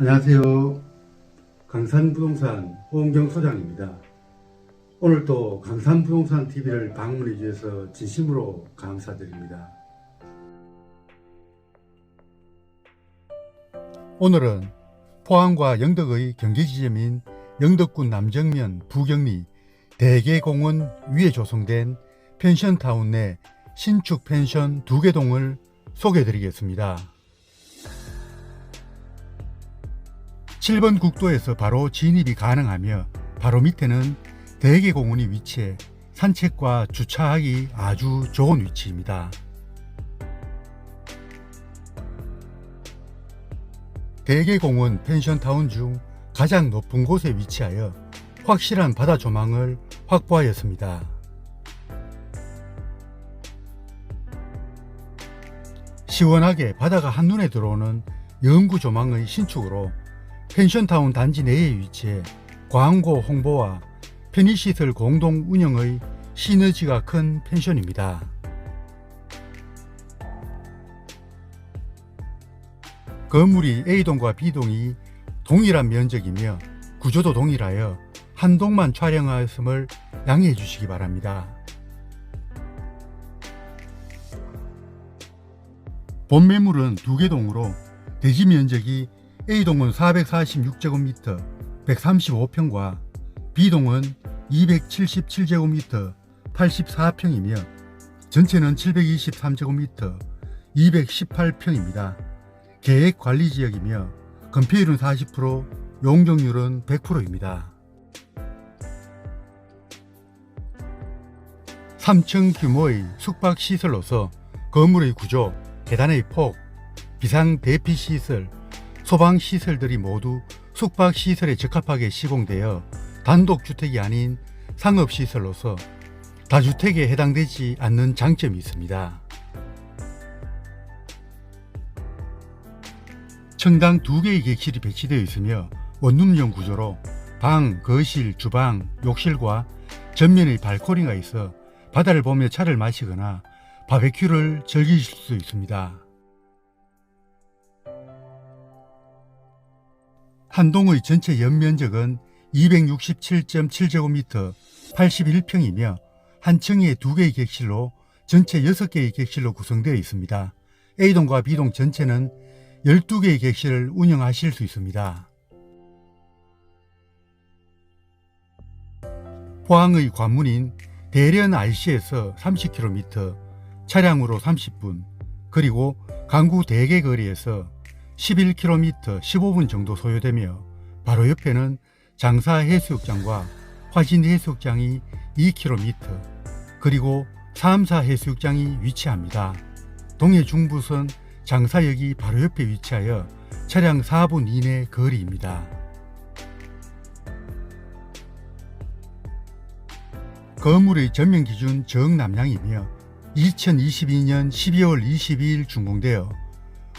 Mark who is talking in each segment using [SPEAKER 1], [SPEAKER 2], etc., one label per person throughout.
[SPEAKER 1] 안녕하세요. 강산부동산 호은경 소장입니다. 오늘 또 강산부동산 TV를 방문해 주셔서 진심으로 감사드립니다. 오늘은 포항과 영덕의 경계 지점인 영덕군 남정면 부경리 대계공원 위에 조성된 펜션타운 내 신축 펜션 두 개 동을 소개해 드리겠습니다. 7번 국도에서 바로 진입이 가능하며 바로 밑에는 대계공원이 위치해 산책과 주차하기 아주 좋은 위치입니다. 대계공원 펜션타운 중 가장 높은 곳에 위치하여 확실한 바다 조망을 확보하였습니다. 시원하게 바다가 한눈에 들어오는 영구 조망의 신축으로 펜션타운 단지 내에 위치해 광고 홍보와 편의시설 공동 운영의 시너지가 큰 펜션입니다. 건물이 A동과 B동이 동일한 면적이며 구조도 동일하여 한 동만 촬영하였음을 양해해 주시기 바랍니다. 본 매물은 두 개 동으로 대지 면적이 A동은 446제곱미터 135평과 B동은 277제곱미터 84평이며 전체는 723제곱미터 218평입니다. 계획 관리 지역이며 건폐율은 40%, 용적률은 100%입니다. 3층 규모의 숙박 시설로서 건물의 구조, 계단의 폭, 비상 대피 시설, 소방 시설들이 모두 숙박 시설에 적합하게 시공되어 단독 주택이 아닌 상업 시설로서 다주택에 해당되지 않는 장점이 있습니다. 청당 두 개의 객실이 배치되어 있으며 원룸형 구조로 방, 거실, 주방, 욕실과 전면의 발코니가 있어 바다를 보며 차를 마시거나 바베큐를 즐기실 수 있습니다. 한동의 전체 연면적은 267.7제곱미터 81평이며 한 층에 두 개의 객실로 전체 6개의 객실로 구성되어 있습니다. A동과 B동 전체는 12개의 객실을 운영하실 수 있습니다. 포항의 관문인 대련 IC에서 30km, 차량으로 30분, 그리고 강구 대게거리에서 11km 15분 정도 소요되며 바로 옆에는 장사 해수욕장과 화진 해수욕장이 2km, 그리고 삼사 해수욕장이 위치합니다. 동해 중부선 장사역이 바로 옆에 위치하여 차량 4분 이내 거리입니다. 건물의 전면 기준 정남향이며 2022년 12월 22일 준공되어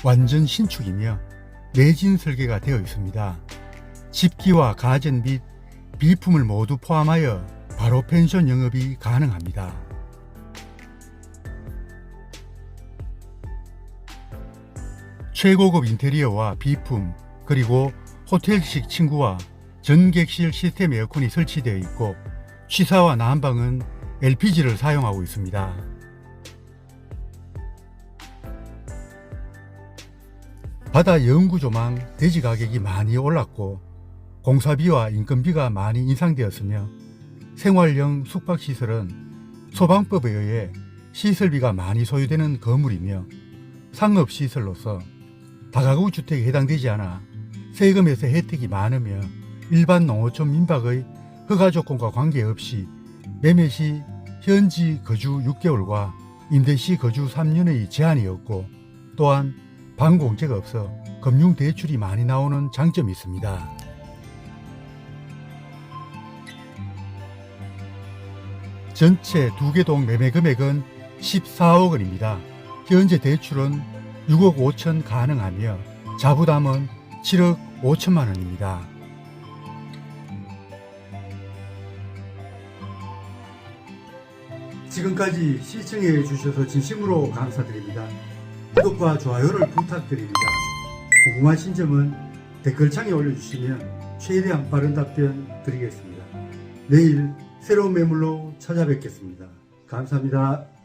[SPEAKER 1] 완전 신축이며 내진 설계가 되어 있습니다. 집기와 가전 및 비품을 모두 포함하여 바로 펜션 영업이 가능합니다. 최고급 인테리어와 비품 그리고 호텔식 침구와 전객실 시스템 에어컨이 설치되어 있고 취사와 난방은 LPG를 사용하고 있습니다. 바다 영구 조망 대지 가격이 많이 올랐고 공사비와 인건비가 많이 인상되었으며 생활형 숙박시설은 소방법에 의해 시설비가 많이 소요되는 건물이며 상업시설로서 다가구 주택에 해당되지 않아 세금에서 혜택이 많으며 일반 농어촌 민박의 허가 조건과 관계없이 매매 시 현지 거주 6개월과 임대 시 거주 3년의 제한이 없고 또한 반공제가 없어 금융 대출이 많이 나오는 장점이 있습니다. 전체 두 개 동 매매 금액은 14억 원입니다. 현재 대출은 6억 5천 가능하며 자부담은 7억 5천만 원입니다. 지금까지 시청해 주셔서 진심으로 감사드립니다. 구독과 좋아요를 부탁드립니다. 궁금하신 점은 댓글창에 올려주시면 최대한 빠른 답변 드리겠습니다. 내일 새로운 매물로 찾아뵙겠습니다. 감사합니다.